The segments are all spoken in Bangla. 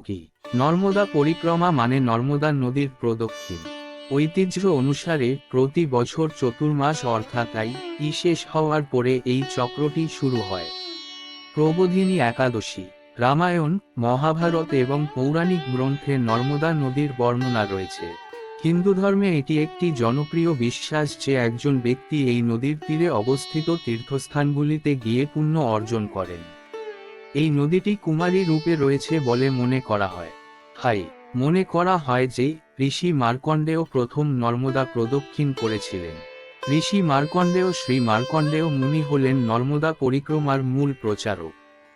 কি? নর্মদা পরিক্রমা মানে নর্মদা নদীর প্রদক্ষিণ। ঐতিহ্য অনুসারে প্রতি বছর চতুর্মাস অর্থাৎ আই, ই শেষ হওয়ার পরে এই চক্রটি শুরু হয়। প্রবোধিনী একাদশী, রামায়ণ, মহাভারত এবং পৌরাণিক গ্রন্থে নর্মদা নদীর বর্ণনা রয়েছে। হিন্দু ধর্মে এটি একটি জনপ্রিয় বিশ্বাস যে একজন ব্যক্তি এই নদীর তীরে অবস্থিত তীর্থস্থানগুলিতে গিয়ে পুণ্য অর্জন করেন। এই নদীটি কুমারী রূপে রয়েছে বলে মনে করা হয়। হাই, মনে করা হয় যে ঋষি মার্কণ্ডেয় প্রথম নর্মদা প্রদক্ষিণ করেছিলেন। ঋষি মার্কণ্ডেয় শ্রী মার্কণ্ডেয় মুনি হলেন নর্মদা পরিক্রমার মূল প্রচারক।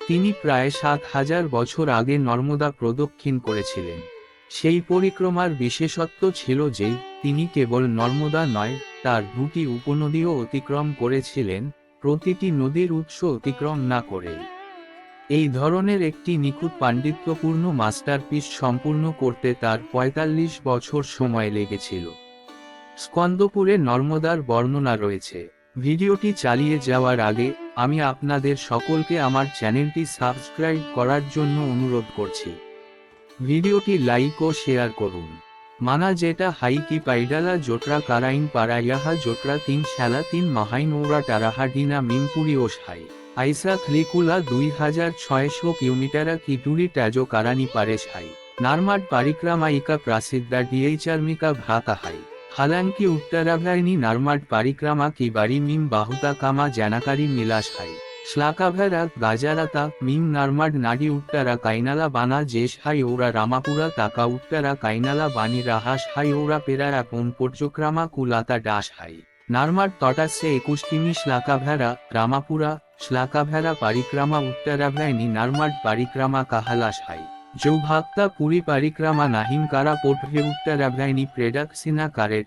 তিনি প্রায় সাত হাজার বছর আগে নর্মদা প্রদক্ষিণ করেছিলেন। সেই পরিক্রমার বিশেষত্ব ছিল যে, তিনি কেবল নর্মদা নয়, তার দুটি উপনদীও অতিক্রম করেছিলেন, প্রতিটি নদীর উৎস অতিক্রম না করে এই ধরনের একটি নিখুঁত পাণ্ডিত্যপূর্ণ মাস্টারপিস সম্পূর্ণ করতে তার ৪৫ বছর সময় লেগেছিল। স্কন্দপুরে নর্মদার বর্ণনা রয়েছে, ভিডিওটি চালিয়ে যাওয়ার আগে আমি আপনাদের সকলকে আমার চ্যানেলটি সাবস্ক্রাইব করার জন্য অনুরোধ করছি। ভিডিওটি লাইক ও শেয়ার করুন। মানা যেটা হাইকি পাইডালা জোটরা কারাইন পারাইয়াহা জোটরা তিন শ্যালা তিন মাহাইন ওরা টারাহা ডিনা মিমপুরি সাই আইসা খ্লিকুলা দুই হাজার ছয়শো কিলোমিটারা কিটুরি ট্যাজো কারানি পারেশ হাই। নারমাড পারিক্রামাইকা ডিএইচার্মিকা ভ্রাতা হাই। হালাঙ্কি উত্তরাভ্যায়নি নারমাড পারিক্রামা কি বাড়ি মিম বাহুতা কামা জানাকারি মিলাস হাই। উত্তরা কাইনালা বানা জেশ হাই ওরা রামাপুরা তাকা উত্তরা কাইনালা বানি রাহাস হাই ওরা পেরারা পর্যক্রামা কুলাতা ডাস হাই তটাসে শ্লাকাভেরা রামাপুরা শ্লাকাভেরা পারিক্রামা উত্তরাভ্যায়নি নারমাড পারিক্রামা কাহালাস হাই যৌভাক্তা পুরী পারিক্রামা নাহিম কারা পোটভে উত্তরাভ্যায়নি প্রেডাক্সিনা কারেট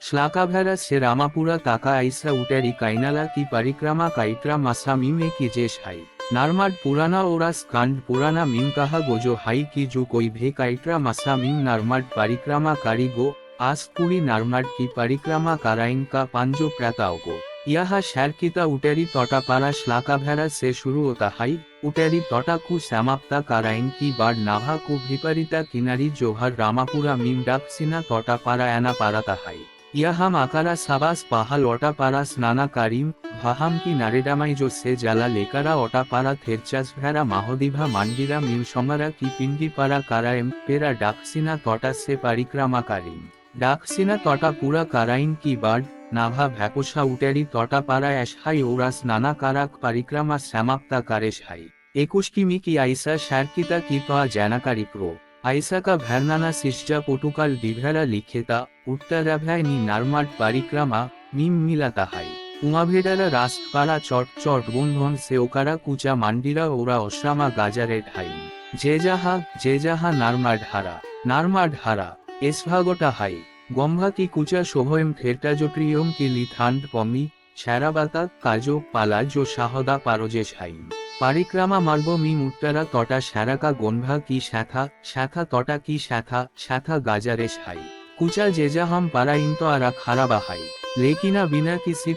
শ্লাকাভেরা সে রামাপুরা তাকা আইসা উটারি কাইনালা কি পারিক্রামা কাইট্রা মাসা মিমে কি জেশ হাই নারমাড পুরানা ওরা স্কান্ড পুরানা মিম কাহা গোজো হাই কি জু কই ভে কাইট্রা মাসা মিম নারমাড পারিক্রামা কারিগো আস পুরি নারমাড কি পারিক্রামা কারাইন কা পাঞ্জো প্রাতাওগো ইহা শ্যারকিতা উটেরি তটা পারা শ্লাকাভেরা সে শুরু ওতা হাই উটেরি তটা কু শ্যামাপ্তা কারাইন কি বার নাভা কু ভিপারিতা কিনারি জোহার রামাপুরা মিম ডাকসিনা তটা পারা এনা পারাতা হাই ইয়াহাম আকারা সাবাস পাহাল অটা পারা স্নানা কারিম ভাহাম কি নারেডামাই জো সে জালা লেকারা অটা পারা থেরচাস ভেরা মাহদিভা মান্ডিরা মিম সমারা কি পিন্ডি পারা কারায়েম, পেরা ডাকসিনা তটা সে পারিক্রামা কারিম। ডাকসিনা তটা পুরা কারাইন কি বার্ড, নাভা ভ্যাকোসা উটেরি তটা পারা এসহাই ওরাস নানা কারাক পারিক্রামা শ্যামাপ্তা কারেশ হাই একুশ কিমি কি আইসা শ্যারকিতা কি তোয়া জ্যানাকারি প্রো। আইসাকা ভ্যারনানা সিসজা পটুকাল ডিভেরা লিখেতা উত্তরাভ্যায়নি নারমাড পারিক্রামা মিম মিলাতা হাই উমাভেডারা রাষ্ট্রপাড়া চট চট বন্ধন সেওকারা কুচা মান্ডিরা ওরা অশ্রামা গাজারের হাই যে যাহা যে যাহা নারমাড হারা নারমাড হারা, এসভাগটা হাই। গম্ভা কি কুচা শোভয়ম থেরটাজোট্রিয়ম কি লিথান্ড পমি, শ্যারাবাতা কাজো পালাজো সাহদা পারজেশ হাইম পারিক্রামা মার্গ মি উত্তরা তটা শ্যারাকা গন্ধা কি শ্যাথা শ্যাথা তটা কি শ্যাথা শ্যাথা গাজারেশ হাই কুচা জেজাহাম পারাইন্ত আরা খারাবা হাই। লেকিনা বিনা কিসি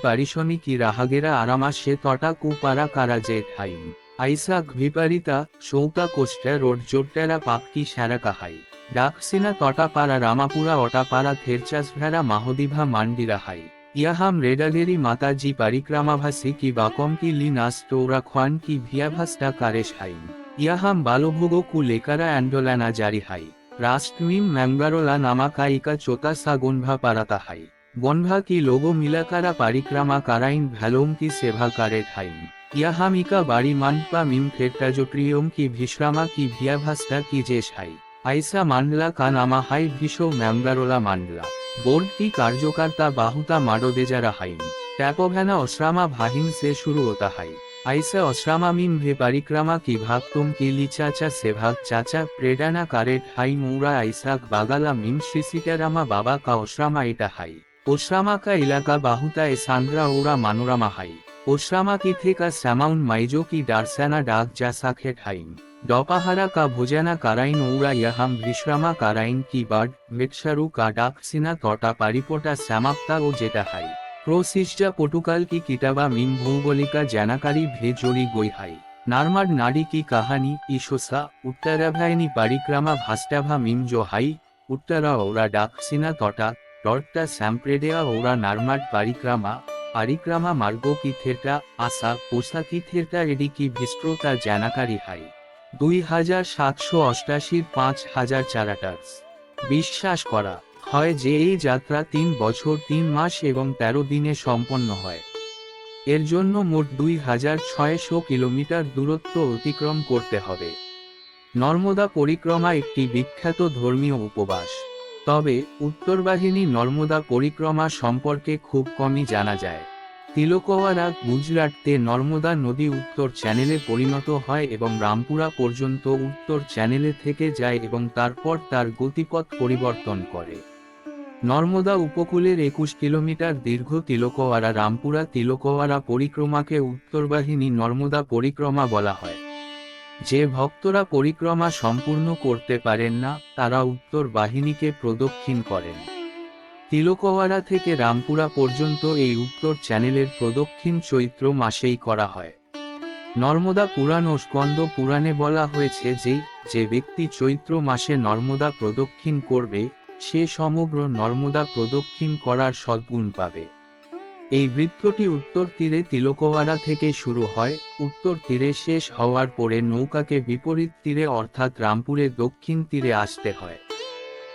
কি রাহাগেরা আরামা সে তটা কু পারা কারা জেট হাইম আইসাক ভিপারিতা সৌকা কোষ্টা রোড জোট্টেরা পাপকি শ্যারাকা হাই। ডাকসিনা তটা পারা রামাপুরা অটা পারা থেরচাস ভেরা মাহদিভা মান্ডিরা হাই। ইয়াহাম রেডাগেরি মাতাজি পারিক্রামাভাসি কি বাকম কি লিনাস তোরা খান কি ভিয়াভাসটা কারেশ হাইম ইয়াহাম বালভোগ কু লেকারা অ্যান্ডোলানা জারি হাই। রাষ্ট্রমিম ম্যাঙ্গারোলা নামাকাইকা চোতা সা গনভা পারাতা হাই। গনভা কি লোগো মিলাকারা পারিক্রামা কারাইন ভ্যালোম কি সেভা কারেট হাইম ইয়াহামিকা বাড়ি মানপা মিম থেরটাজোট্রিয়ম কি ভিশ্রামা কি ভিয়াভাসটা কি জেশ হাই। আইসা মান্ডলা কা নামা হাই ভিশো ম্যাঙ্গারোলা মান্ডলা। বোর্ডটি কার্যকর্তা বাহুতা মাডোদেজারা হাইম ট্যাপোভ্যানা অশ্রামা ভাহিম সে শুরু হতা হাই। আইসা অশ্রামা মিম ভে পারিক্রামা কি ভাগতুম কি লিচাচা সেভাগ চাচা প্রেডানা কারেট হাই মৌরা আইসাক বাগালা মিম শ্রীসিটারামা বাবা কা অশ্রামা এটা হাই। ওশ্রামা কা ইলাকা বাহুতা এ সান্দ্রা ওরা মানোরামা হাই। ওশ্রামা কি থেকা স্যামাউন মাইজো কি ডারসানা ডাক যা সাখেট হাইম কা ভোজানা কারাইন ওরা ইয়াহাম বিশ্রামা কারাইন কি বার্ড ভেটসারু কা ডাক সিনা তটা পারিপোটা শ্যামাপ্তা ও জেটা হাই প্রোসিসজা পটুকাল কি কিটাবা মিম ভৌগোলিকা জানাকারি ভে জড়ি গই হাই নারমাড নারী কি কাহানি ইশোসা উত্তরাভায়নি পারিক্রামা ভাস্টাভা মিমজো হাই উত্তরা ওরা ডাকসিনা তটা টর্টা স্যাম্প্রেডেয়া ওরা নারমাড পারিক্রামা পারিক্রামা মার্গ কি থেরটা আসা পোসা কি থেরটা এডি কি ভিস্ট্রোতা জানাকারী হাই দুই হাজার সাতশো অষ্টাশির পাঁচ হাজার চারাটার্স বিশ্বাস করা হয় যে এই যাত্রা তিন বছর, তিন মাস এবং তেরো দিনে সম্পন্ন হয়। এর জন্য মোট দুই হাজার ছয়শো কিলোমিটার দূরত্ব অতিক্রম করতে হবে। নর্মদা পরিক্রমা একটি বিখ্যাত ধর্মীয় উপবাস। তবে উত্তরবাহিনী নর্মদা পরিক্রমা সম্পর্কে খুব কমই জানা যায়। তিলকওয়ারা গুজরাটতে নর্মদা নদী উত্তর চ্যানেলে পরিণত হয় এবং রামপুরা পর্যন্ত উত্তর চ্যানেলে থেকে যায় এবং তারপর তার গতিপথ পরিবর্তন করে। নর্মদা উপকূলের একুশ কিলোমিটার দীর্ঘ তিলকওয়ারা রামপুরা তিলকওয়ারা পরিক্রমাকে উত্তরবাহিনী নর্মদা পরিক্রমা বলা হয়। যে ভক্তরা পরিক্রমা সম্পূর্ণ করতে পারেন না, তারা উত্তর বাহিনীকে প্রদক্ষিণ করেন। তিলকওয়ারা থেকে রামপুরা পর্যন্ত এই উত্তর চ্যানেলের প্রদক্ষিণ চৈত্র মাসেই করা হয়। নর্মদা পুরাণ ও স্কন্দ পুরাণে বলা হয়েছে যে যে ব্যক্তি চৈত্র মাসে নর্মদা প্রদক্ষিণ করবে, সে সমগ্র নর্মদা প্রদক্ষিণ করার সদ্গুণ পাবে। এই বৃত্তটি উত্তর তীরে তিলকওয়ারা থেকে শুরু হয়, উত্তর তীরে শেষ হওয়ার পরে নৌকাকে বিপরীত তীরে অর্থাৎ রামপুরে দক্ষিণ তীরে আসতে হয়।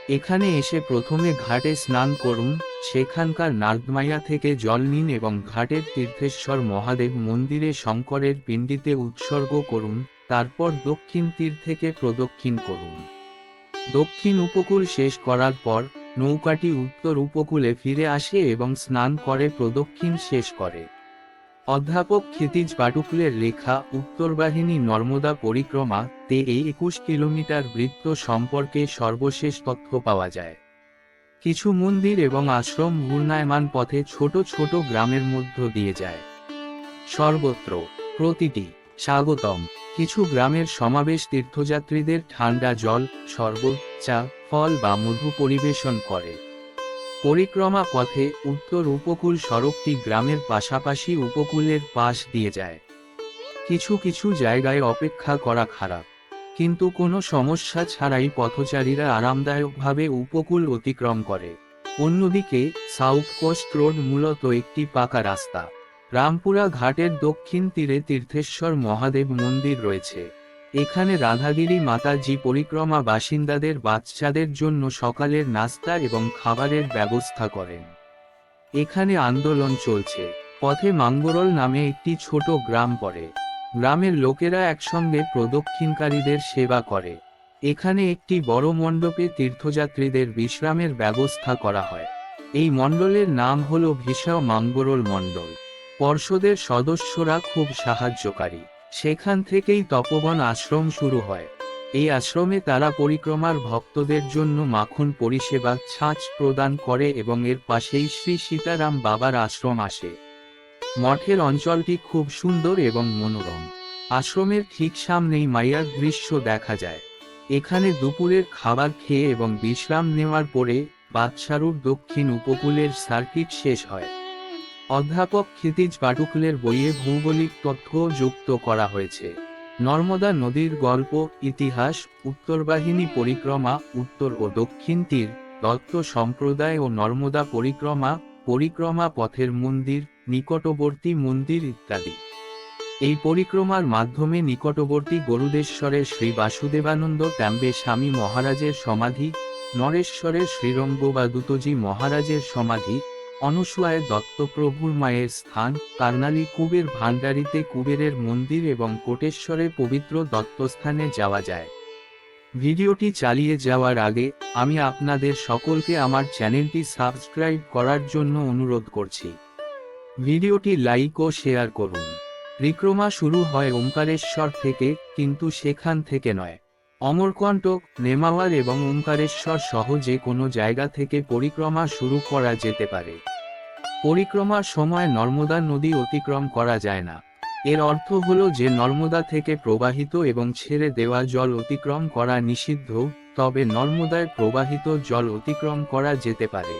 এখানে এসে প্রথমে ঘাটে স্নান করুন, সেখানকার নার্দমাইয়া থেকে জল নিন এবং ঘাটের তীর্থেশ্বর মহাদেব মন্দিরে শঙ্করের পিণ্ডিতে উৎসর্গ করুন, তারপর দক্ষিণ তীর থেকে প্রদক্ষিণ করুন। দক্ষিণ উপকূল শেষ করার পর, নৌকাটি উত্তর উপকূলে ফিরে আসে এবং স্নান করে প্রদক্ষিণ শেষ করে। অধ্যাপক ক্ষিতিজ বাটুকুলের লেখা উত্তরবাহিনী নর্মদা পরিক্রমা, তে এই একুশ কিলোমিটার বৃত্ত সম্পর্কে সর্বশেষ তথ্য পাওয়া যায়। কিছু মন্দির এবং আশ্রম ঘূর্ণায়মান পথে ছোট ছোট গ্রামের মধ্য দিয়ে যায়। সর্বত্র, প্রতিটি, স্বাগতম, কিছু গ্রামের সমাবেশ তীর্থযাত্রীদের ঠান্ডা জল, শরবত, চা, ফল বা মধু পরিবেশন করে। পরিক্রমা পথে উত্তর উপকূল সড়কটি গ্রামের পাশাপাশি উপকূলের পাশ দিয়ে যায়। কিছু কিছু জায়গায় অপেক্ষা করা খারাপ। কিন্তু কোনো সমস্যা ছাড়াই পথচারীরা আরামদায়কভাবে উপকূল অতিক্রম করে। অন্যদিকে, সাউথ কোস্ট রোড মূলত একটি পাকা রাস্তা। রামপুরা ঘাটের দক্ষিণ তীরে তীর্থেশ্বর মহাদেব মন্দির রয়েছে। এখানে রাধাগিরি মাতাজি পরিক্রমা বাসিন্দাদের, বাচ্চাদের জন্য সকালের নাস্তা এবং খাবারের ব্যবস্থা করেন। এখানে আন্দোলন চলছে। পথে মাঙ্গরল নামে একটি ছোট গ্রাম পড়ে। গ্রামের লোকেরা একসঙ্গে প্রদক্ষিণকারীদের সেবা করে। এখানে একটি বড় মণ্ডপে তীর্থযাত্রীদের বিশ্রামের ব্যবস্থা করা হয়। এই মণ্ডলের নাম হল ভিসা মাঙ্গরল মণ্ডল। পর্ষদের সদস্যরা খুব সাহায্যকারী। সেখান থেকেই তপবন আশ্রম শুরু হয়। এই আশ্রমে তারা পরিক্রমার ভক্তদের জন্য মাখন পরিষেবা, ছাঁচ প্রদান করে এবং এর পাশেই শ্রী সীতারাম বাবার আশ্রম আসে। মঠের অঞ্চলটি খুব সুন্দর এবং মনোরম। আশ্রমের ঠিক সামনেই মাইয়ার দৃশ্য দেখা যায়। এখানে দুপুরের খাবার খেয়ে এবং বিশ্রাম নেওয়ার পরে বাদশারুর দক্ষিণ উপকূলের সার্কিট শেষ হয়। অধ্যাপক ক্ষিতিজ পাটুকুলের বইয়ে ভৌগোলিক তথ্য যুক্ত করা হয়েছে। নর্মদা নদীর গল্প, ইতিহাস, উত্তরবাহিনী পরিক্রমা, উত্তর ও দক্ষিণ তীর, দত্ত সম্প্রদায় ও নর্মদা পরিক্রমা পরিক্রমা পথের মন্দির, নিকটবর্তী মন্দির ইত্যাদি। এই পরিক্রমার মাধ্যমে নিকটবর্তী গরুদেশ্বরের শ্রী বাসুদেবানন্দ ট্যাম্বে স্বামী মহারাজের সমাধি, নরেশ্বরের শ্রীরঙ্গ বা দুতজি মহারাজের সমাধি অনুসূয়ায় দত্তপ্রভুর মায়ের স্থান, কার্নালি কুবের ভান্ডারিতে কুবেরের মন্দির এবং কোটেশ্বরে পবিত্র দত্তস্থানে যাওয়া যায়। ভিডিওটি চালিয়ে যাওয়ার আগে, আমি আপনাদের সকলকে আমার চ্যানেলটি সাবস্ক্রাইব করার জন্য অনুরোধ করছি। ভিডিওটি লাইক ও শেয়ার করুন। বিক্রমা শুরু হয় ওঙ্কারেশ্বর থেকে, কিন্তু সেখান থেকে নয়। অমরকণ্টক নেমাওয়ার এবং ওঙ্কারেশ্বর সহ যে কোনো জায়গা থেকে পরিক্রমা শুরু করা যেতে পারে। পরিক্রমার সময় নর্মদা নদী অতিক্রম করা যায় না। এর অর্থ হলো যে নর্মদা থেকে প্রবাহিত এবং ছেড়ে দেওয়া জল অতিক্রম করা নিষিদ্ধ, তবে নর্মদায় প্রবাহিত জল অতিক্রম করা যেতে পারে।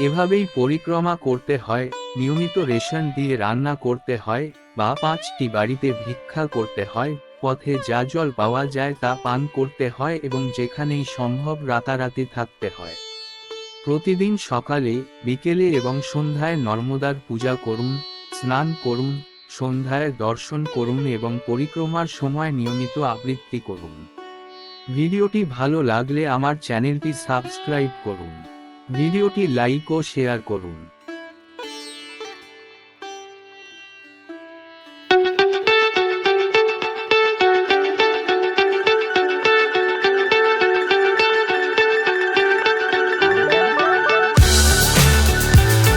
এভাবেই পরিক্রমা করতে হয়, নিয়মিত রেশন দিয়ে রান্না করতে হয়, বা পাঁচটি বাড়িতে ভিক্ষা করতে হয় পথে যা জল পাওয়া যায় তা পান করতে হয় এবং যেখানেই সম্ভব রাতারাতি থাকতে হয়। প্রতিদিন সকালে, বিকেলে এবং সন্ধ্যায় নর্মদার পূজা করুন, স্নান করুন, সন্ধ্যায় দর্শন করুন এবং পরিক্রমার সময় নিয়মিত আবৃত্তি করুন। ভিডিওটি ভালো লাগলে আমার চ্যানেলটি সাবস্ক্রাইব করুন। ভিডিওটি লাইক ও শেয়ার করুন।